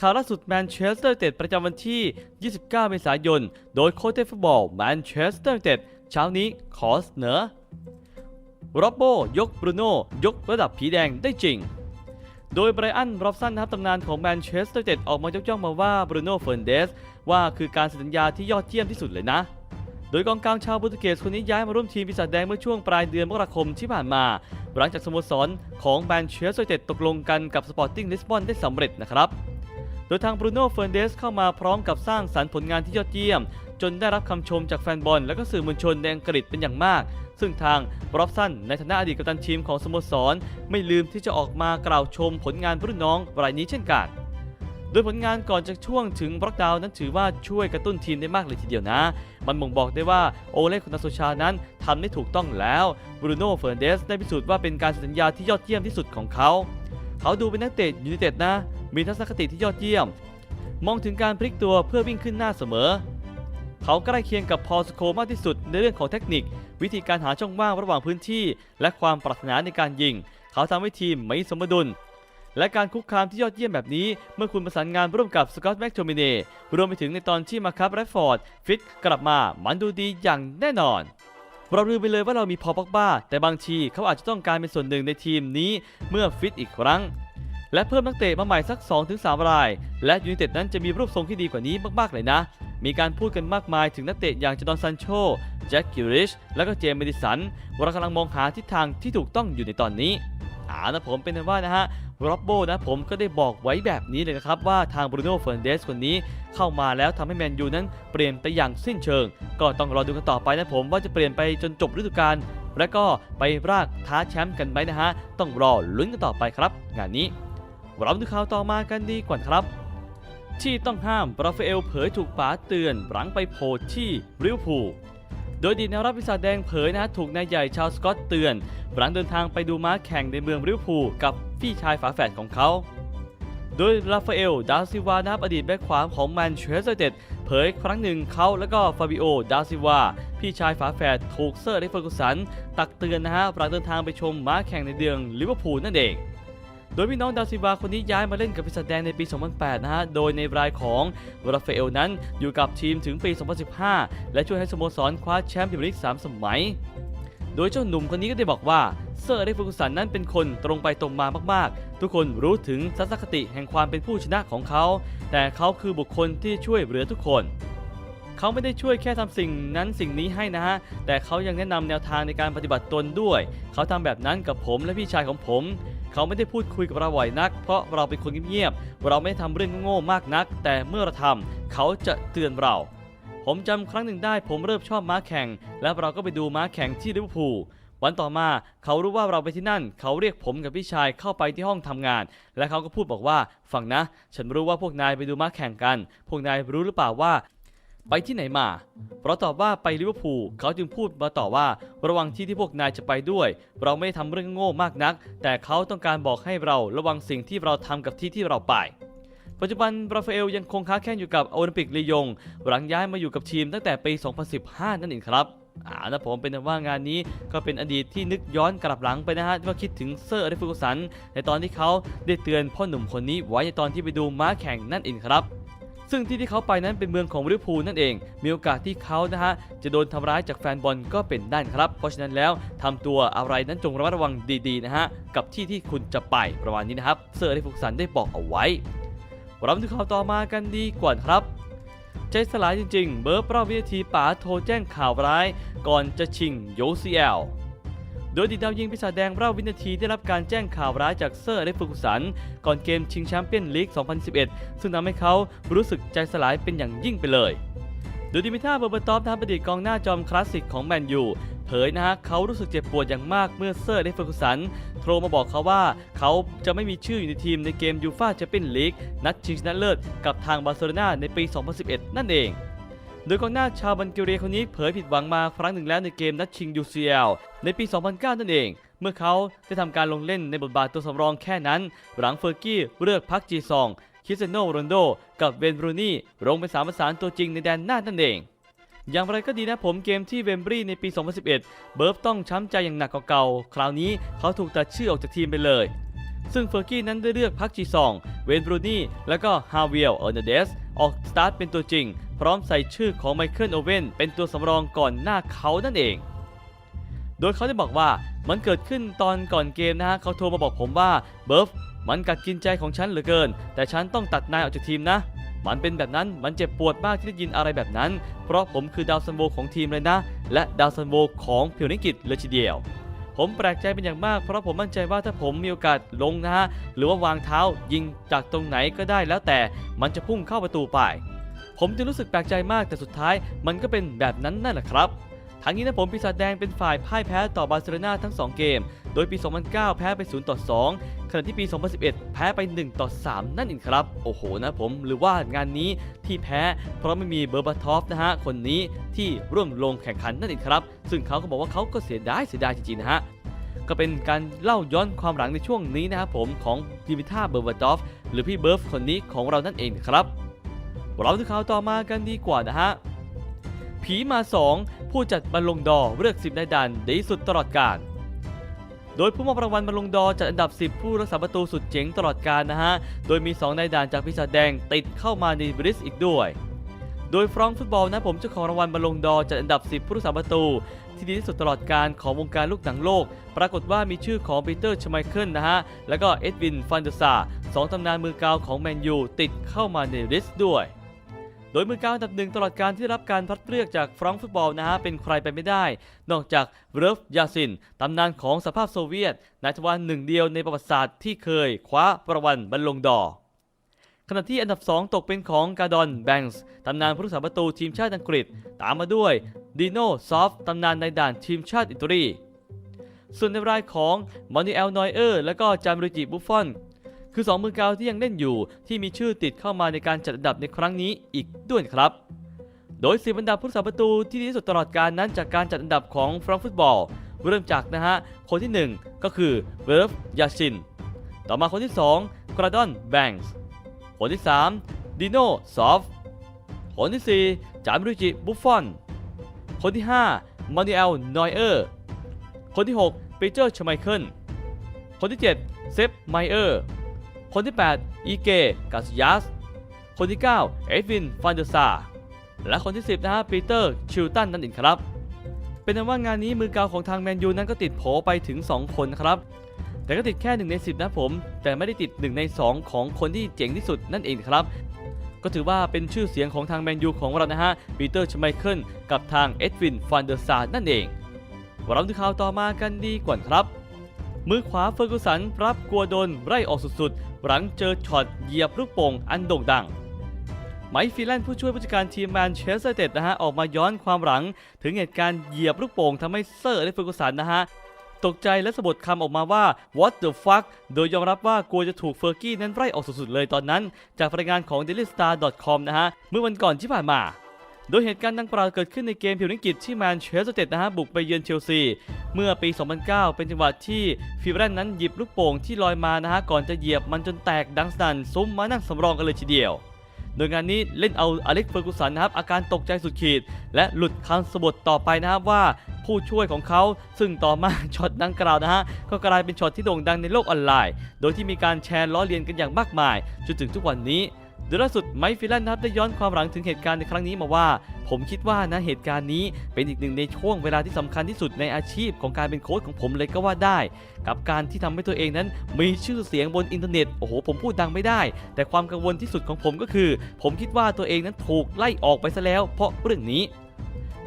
ข่าวล่าสุดแมนเชสเตอร์ยูไนเต็ดประจำวันที่ 29 เมษายน โดยโค้ชเทพฟุตบอลแมนเชสเตอร์ยูไนเต็ดเช้านี้ขอเสนอโรบโบยกบรูโน่ยกระดับผีแดงได้จริง โดยไบรอันรอบสันนะครับตำนานของแมนเชสเตอร์ยูไนเต็ดออกมายกย่องมาว่าบรูโน่เฟร์นเดสว่าคือการสัญญาที่ยอดเยี่ยมที่สุดเลยนะ โดยกองกลางชาวโปรตุเกสคนนี้ย้ายมาร่วมทีมปีศาจแดงเมื่อช่วงปลายเดือนมกราคมที่ผ่านมา หลังจากสโมสรของแมนเชสเตอร์ยูไนเต็ดตกลงกันกับสปอร์ติ้งลิสบอนได้สำเร็จนะครับ โดยทางบรูโน่เฟร์นเดสเข้ามาพร้อมกับสร้างสรรค์ผลงานที่ยอดเยี่ยม จนได้รับคำชมจากแฟนบอลและก็สื่อมวลชนในอังกฤษเป็นอย่างมาก ซึ่งทางบรอบสันในฐานะอดีตกัปตันทีมของสโมสร ไม่ลืมที่จะออกมากล่าวชมผลงานรุ่นน้องรายนี้เช่นกันโดยผลงานก่อนจากช่วงถึงบล็อกดาวนั้นถือว่าช่วยกระตุ้นทีมได้มากเลยทีเดียวนะ มันบ่งบอกได้ว่าโอเล่คุนาโซชานั้นทำได้ถูกต้องแล้วบรูโน่เฟร์นเดสได้พิสูจน์ว่าเป็นการสัญญาที่ยอดเยี่ยมที่สุดของเขา เขาดูเป็นนักเตะยูไนเต็ดนะ มีทัศนคติที่ยอดเยี่ยม มองถึงการพลิกตัวเพื่อวิ่งขึ้นหน้าเสมอ เขาใกล้เคียงกับพอสโคมากที่สุดในเรื่องของเทคนิค วิธีการหาช่องว่างระหว่างพื้นที่ และความปรารถนาในการยิง เขาทำให้ทีมไม่สมดุลและการคุกคามที่ยอดเยี่ยมแบบนี้ เมื่อคุณประสานงานร่วมกับสกอตต์แม็กโทมิเนรวมไปถึงในตอนที่มาคับแรดฟอร์ด ฟิตกลับมามันดูดีอย่างแน่นอน เราลืมไปเลยว่าเรามีพอปอกบ้า แต่บางทีเขาอาจจะต้องการเป็นส่วนหนึ่งในทีมนี้เมื่อฟิตอีกครั้ง และเพิ่มนักเตะมาใหม่สัก 2-3 ราย และยูไนเต็ดนั้นจะมีรูปทรงที่ดีกว่านี้มากๆเลยนะ มีการพูดกันมากมายถึงนักเตะอย่างจดอนซันโชแจ็คกิริช และก็เจมส์เมดิสันว่าเรากำลังมองหาทิศทางที่ถูกต้องอยู่ในตอนนี้อ่านะผมเป็นนว่านะฮะโรบโบนะผมก็ได้บอกไว้แบบนี้เลยนะครับ ว่าทางบรูโน่เฟร์นเดสคนนี้เข้ามาแล้วทำให้แมนยูนั้นเปลี่ยนไปอย่างสิ้นเชิง ก็ต้องรอดูกันต่อไปนะผมว่าจะเปลี่ยนไปจนจบฤดูกาลและก็ไปรากท้าแชมป์กันไหมนะฮะ ต้องรอลุ้นกันต่อไปครับ งานนี้ เราดูข่าวต่อมากันดีกว่าครับ ที่ต้องห้ามราฟาเอลเผยถูกป๋าเตือนหลังไปโพที่ริวพูโดยดีแนวรับปีศาจแดงเผยนะถูกนายใหญ่ชาวสกอตเตือน หลังเดินทางไปดูม้าแข่งในเมืองริวพูกับพี่ชายฝาแฝดของเขา โดยราฟาเอล ดาซิวานับอดีตแบ็คขวาของแมนเชสเตอร์เต็ดเผยครั้งหนึ่งเขาและก็ฟาบิโอ ดาซิวา พี่ชายฝาแฝดถูกเซอร์เล็กเฟอร์กุสัน ตักเตือนนะฮะหลังเดินทางไปชมม้าแข่งในเดืองลิเวอร์พูลนั่นเอง โดยพี่น้องดาซิวาคนนี้ย้ายมาเล่นกับปีศาจแดงในปี 2008 นะฮะ โดยในรายของราฟาเอลนั้นอยู่กับทีมถึงปี 2015 และช่วยให้สโมสรคว้าแชมป์พรีเมียร์ลีก 3 สมัย โดยเจ้าหนุ่มคนนี้ก็ได้บอกว่าเซอร์เล็กฟอร์กุสันนั้นเป็นคนตรงไปตรงมามากๆ ทุกคนรู้ถึงทัศนคติแห่งความเป็นผู้ชนะของเขา แต่เขาคือบุคคลที่ช่วยเหลือทุกคนเขาไม่ได้ช่วยแค่ทำสิ่งนั้นสิ่งนี้ให้นะฮะ แต่เขายังแนะนำแนวทางในการปฏิบัติตนด้วย เขาทำแบบนั้นกับผมและพี่ชายของผม เขาไม่ได้พูดคุยกับเราบ่อยนัก เพราะเราเป็นคนเงียบๆเราไม่ได้ทำเรื่องโง่มากนัก แต่เมื่อเราทำเขาจะเตือนเรา ผมจำครั้งหนึ่งได้ผมเริ่มชอบม้าแข่ง แล้วเราก็ไปดูม้าแข่งที่ลิเวอร์พูลวันต่อมาเขารู้ว่าเราไปที่นั่น เขาเรียกผมกับพี่ชายเข้าไปที่ห้องทำงาน และเขาก็พูดบอกว่า ฟังนะ ฉันรู้ว่าพวกนายไปดูม้าแข่งกัน พวกนายรู้หรือเปล่าว่า ไปที่ไหนมาเราตอบว่าไปลิเวอร์พูลเขาจึงพูดมาต่อว่า ระวังที่ที่พวกนายจะไปด้วย เราไม่ได้ทำเรื่องโง่มากนัก แต่เขาต้องการบอกให้เราระวังสิ่งที่เราทำกับที่ที่เราไป ปัจจุบันราฟาเอลยังคงค้าแข่งอยู่กับโอลิมปิกลียง หลังย้ายมาอยู่กับทีมตั้งแต่ปี 2015 นั่นเองครับอ่านะผมเป็นว่างานนี้ก็เป็นอดีตที่นึกย้อนกลับหลังไปนะฮะว่าคิดถึงเซอร์อเดฟูกุสันในตอนที่เขาได้เตือนพ่อหนุ่มคนนี้ไว้ในตอนที่ไปดูม้าแข่งนั่นเองครับ ซึ่งที่ที่เขาไปนั้นเป็นเมืองของลิเวอร์พูลนั่นเอง มีโอกาสที่เขานะฮะจะโดนทำร้ายจากแฟนบอลก็เป็นได้ครับ เพราะฉะนั้นแล้วทำตัวอะไรนั้นจงระมัดระวังดีๆนะฮะกับที่ที่คุณจะไปประมาณนี้นะครับเซอร์อเดฟูกุสันได้บอกเอาไว้เรามาดูข่าวต่อมากันดีกว่าครับใจสลายจริงๆ เบิร์บรอบวินาทีป๋าโทรแจ้งข่าวร้าย ก่อนจะชิงโยซีเอล ดยดีดาวยิงปีศาจแดงเรอบวินาทีได้รับการแจ้งข่าวร้ายจากเซอร์เล็กฟอร์กุสัน ก่อนเกมชิงแชมเปี้ยนลีก 2011 ซึ่งทำให้เขารู้สึกใจสลายเป็นอย่างยิ่งไปเลยโดยดิมิท่าเบอร์เบอร์ตอฟทำประดิษฐ์กองหน้าจอมคลาสสิกของแมนยูเผยนะฮะเขารู้สึกเจ็บปวดอย่างมากเมื่อเซอร์เล็กซ์เฟอร์กุสัน โทรมาบอกเขาว่าเขาจะไม่มีชื่ออยู่ในทีมในเกมยูฟ่าแชมเปี้ยนลีกนัดชิงชนะเลิศกับทางบาร์เซโลนาในปี 2011 นั่นเอง โดยกองหน้าชาวบันเกเรียคนนี้เผยผิดหวังมาครั้งหนึ่งแล้วในเกมนัดชิง UCL ในปี 2009 นั่นเอง เมื่อเขาได้ทำการลงเล่นในบทบาทตัวสำรองแค่นั้น หลังเฟอร์กี้เลือกพักจีซองคิสเตยโนโรนลโด กับเวนบรูนี่ลงเป็นสามประสานตัวจริงในแดนหน้านั่นเอง อย่างไรก็ดีนะผมเกมที่เวมบรีในปี 2011 เบิร์ฟต้องช้ำใจอย่างหนักกว่าเก่า คราวนี้เขาถูกตัดชื่อออกจากทีมไปเลย ซึ่งเฟอร์กี้นั้นได้เลือกพักจีซอง เวนบรูนี่ และก็ฮาเวียลเออร์เนเดส ออกสตาร์ทเป็นตัวจริง พร้อมใส่ชื่อของไมเคิลโอเว่นเป็นตัวสำรองก่อนหน้าเขานั่นเอง โดยเขาได้บอกว่ามันเกิดขึ้นตอนก่อนเกมนะฮะเขาโทรมาบอกผมว่าเบิร์ฟมันกัดกินใจของฉันเหลือเกิน แต่ฉันต้องตัดนายออกจากทีมนะ มันเป็นแบบนั้นมันเจ็บปวดมากที่ได้ยินอะไรแบบนั้น เพราะผมคือดาวซันโวของทีมเลยนะ และดาวซันโวของพิวนิกิจเลยทีเดียว ผมแปลกใจเป็นอย่างมากเพราะผมมั่นใจว่าถ้าผมมีโอกาสลงนะฮะหรือว่าวางเท้ายิงจากตรงไหนก็ได้แล้วแต่มันจะพุ่งเข้าประตูไป ผมจึงรู้สึกแปลกใจมากแต่สุดท้ายมันก็เป็นแบบนั้นนั่นแหละครับทั้งนี้นะผมปีศาจแดงเป็นฝ่ายพ่ายแพ้ต่อบาร์เซโลนาทั้ง 2 เกม โดยปี 2009 แพ้ไป 0 ต่อ 2 ขณะที่ปี 2011 แพ้ไป 1 ต่อ 3 นั่นเองครับ โอ้โหนะผม หรือว่างานนี้ที่แพ้ เพราะไม่มีเบอร์บาทอฟนะฮะ คนนี้ที่ร่วมลงแข่งขันนั่นเองครับ ซึ่งเขาก็บอกว่าเขาก็เสียดายเสียดายจริงๆนะฮะก็เป็นการเล่าย้อนความหลังในช่วงนี้นะครับผมของดิมิท่าเบอร์บาทอฟหรือพี่เบิร์ฟคนนี้ของเรานั่นเองครับ เราดูข่าวต่อมากันดีกว่านะฮะ ผีมา 2 ผู้จัดบอลลงดอเลือก 10นายดันดีสุดตลอดกาลโดยผู้มอบรางวัลบอลลงดอจัดอันดับ 10 ผู้รักษาประตูสุดเจ๋งตลอดกาลนะฮะ โดยมี 2 นายด่านจากพิศาแดงติดเข้ามาในบริสอีกด้วย โดยฟรองฟุตบอลนะผมเจ้าของรางวัลบอลลงดอจัดอันดับ 10 ผู้รักษาประตู ที่ดีที่สุดตลอดการของวงการลูกหนังโลก ปรากฏว่ามีชื่อของปีเตอร์ชไมเคิลนะฮะ แล้วก็เอ็ดวินฟันเดอร์ซาสองตำนานมือกาวของแมนยูติดเข้ามาในลิสต์ด้วย โดยมือกาวอันดับหนึ่งตลอดการที่ได้รับการพัดเลือกจากฟรองฟุตบอลนะฮะเป็นใครไปไม่ได้ นอกจากเรฟยาซินตำนานของสภาพโซเวียตนายทวารหนึ่งเดียวในประวัติศาสตร์ที่เคยคว้าปรางวัลบอลลงดอขณะที่อันดับ 2 ตกเป็นของกาดอนแบงส์ตำนานผู้รักษาประตูทีมชาติอังกฤษ ตามมาด้วยดิโนซอฟตำนานในด่านทีมชาติอิตาลีส่วนในรายของมอนิเอลนอยเออร์ และก็จามริจิบุฟฟอน คือ2มือกาวที่ยังเล่นอยู่ ที่มีชื่อติดเข้ามาในการจัดอันดับในครั้งนี้อีกด้วยครับ โดยสิบอันดับผู้รักษาประตูที่ดีที่สุดตลอดการนั้นจากการจัดอันดับของฟรองฟุตบอล เริ่มจากนะฮะ คนที่ 1 ก็คือเวฟยาชิน ต่อมาคนที่ 2 กราดอนแบงส์คนที่ 3 ดิโนซอฟคนที่ 4 จามรุจิบุฟฟอน คนที่ 5 มานูเอลนอยเออร์ คนที่ 6 ปีเตอร์ชไมเคิล คนที่ 7 เซฟไมเออร์ คนที่ 8 อีเกกาซิยัส คนที่ 9 เอ็ดวิน ฟันเดอร์ซา และคนที่ 10 นะฮะ ปีเตอร์ ชิลตันนั่นเองครับ เป็นนั้นว่างานนี้มือกาวของทางแมนยูนั้นก็ติดโผไปถึง 2 คนครับ แต่ก็ติดแค่ 1 ใน 10 นะผม แต่ไม่ได้ติด 1 ใน 2 ของคนที่เจ๋งที่สุดนั่นเองครับ ก็ถือว่าเป็นชื่อเสียงของทางแมนยูของเรานะฮะ ปีเตอร์ชไมเคิลกับทางเอ็ดวิน ฟันเดอร์ซา นั่นเองเราดูข่าวต่อมากันดีกว่าครับ มือขวาเฟอร์กูสันรับกลัวโดนไล่ออกสุดๆ หลังเจอช็อตเหยียบลูกโป่งอันโด่งดังไมค์ฟีแลนด์ผู้ช่วยผู้จัดการทีมแมนเชสเตอร์เต็ดนะฮะ ออกมาย้อนความหลัง ถึงเหตุการณ์เหยียบลูกโป่งทำให้เซอร์และเฟอร์กูสันนะฮะ ตกใจและสะบัดคำออกมาว่า what the fuck โดยยอมรับว่ากลัวจะถูกเฟอร์กี้นั้นไล่ออกสุดๆเลยตอนนั้น จากรายงานของ dailystar.com นะฮะเมื่อวันก่อนที่ผ่านมา โดยเหตุการณ์ดังกล่าวเกิดขึ้นในเกมพิวนิกิจที่แมนเชสเตอร์เต็ดนะฮะบุกไปเยือนเชลซี เมื่อปี 2009 เป็นจังหวะที่ฟิลแลนนั้นหยิบลูกโป่งที่ลอยมานะฮะก่อนจะเหยียบมันจนแตกดังสนั่นซุ้มมานั่งสำรองกันเลยทีเดียว โดยงานนี้เล่นเอาอเล็กเฟอร์กูสันนะครับอาการตกใจสุดขีด และหลุดคำสบทต่อไปนะครับว่าผู้ช่วยของเขา ซึ่งต่อมาช็อตดังกล่าวนะฮะก็กลายเป็นช็อตที่โด่งดังในโลกออนไลน์ โดยที่มีการแชร์ล้อเลียนกันอย่างมากมายจนถึงทุกวันนี้ โดยล่าสุดไมค์ฟิลันนะครับได้ย้อนความหลังถึงเหตุการณ์ในครั้งนี้มาว่า ผมคิดว่านะเหตุการณ์นี้เป็นอีกหนึ่งในช่วงเวลาที่สำคัญที่สุดในอาชีพของการเป็นโค้ชของผมเลยก็ว่าได้ กับการที่ทำให้ตัวเองนั้น มีชื่อเสียงบนอินเทอร์เน็ตโอ้โหผมพูดดังไม่ได้ แต่ความกังวลที่สุดของผมก็คือ ผมคิดว่าตัวเองนั้นถูกไล่ออกไปซะแล้ว เพราะเรื่องนี้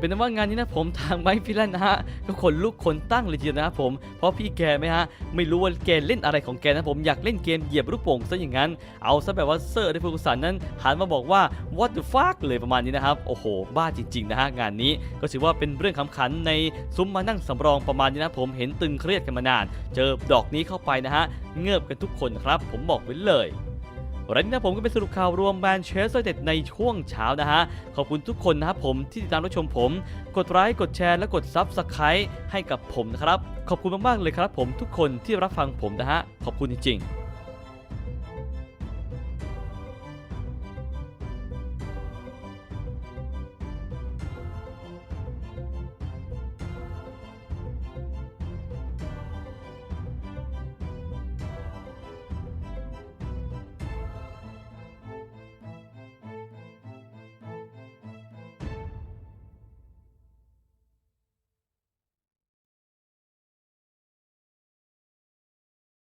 เป็นว่างานนี้นะผมทางไมค์ฟิลแลนนะฮะก็ขนลุกขนตั้งเลยทีเดียวนะครับผมเพราะพี่แกไหมฮะไม่รู้ว่าแกเล่นอะไรของแกนะผมอยากเล่นเกมเหยียบลูกโป่งซะอย่างนั้นเอาซะแบบว่าเซอร์ได้ฟูกุสันนั้นหันมาบอกว่า what the fuck เลยประมาณนี้นะครับโอ้โห บ้าจริงๆนะฮะงานนี้ก็ถือว่าเป็นเรื่องขำขันในซุ้มมานั่งสำรองประมาณนี้นะผมเห็นตึงเครียดกันมานาน เจอดอกนี้เข้าไปนะฮะเงือบกันทุกคนครับ ผมบอกไว้เลย วันนี้นะผมก็เป็นสรุปข่าวรวมแมนเชสเตอร์เด็ดในช่วงเช้านะฮะ ขอบคุณทุกคนนะครับผมที่ติดตามรับชมผม กดไลค์กดแชร์และกดซับสไครต์ให้กับผมนะครับ ขอบคุณมากๆเลยครับผมทุกคนที่รับฟังผมนะฮะ ขอบคุณจริงๆ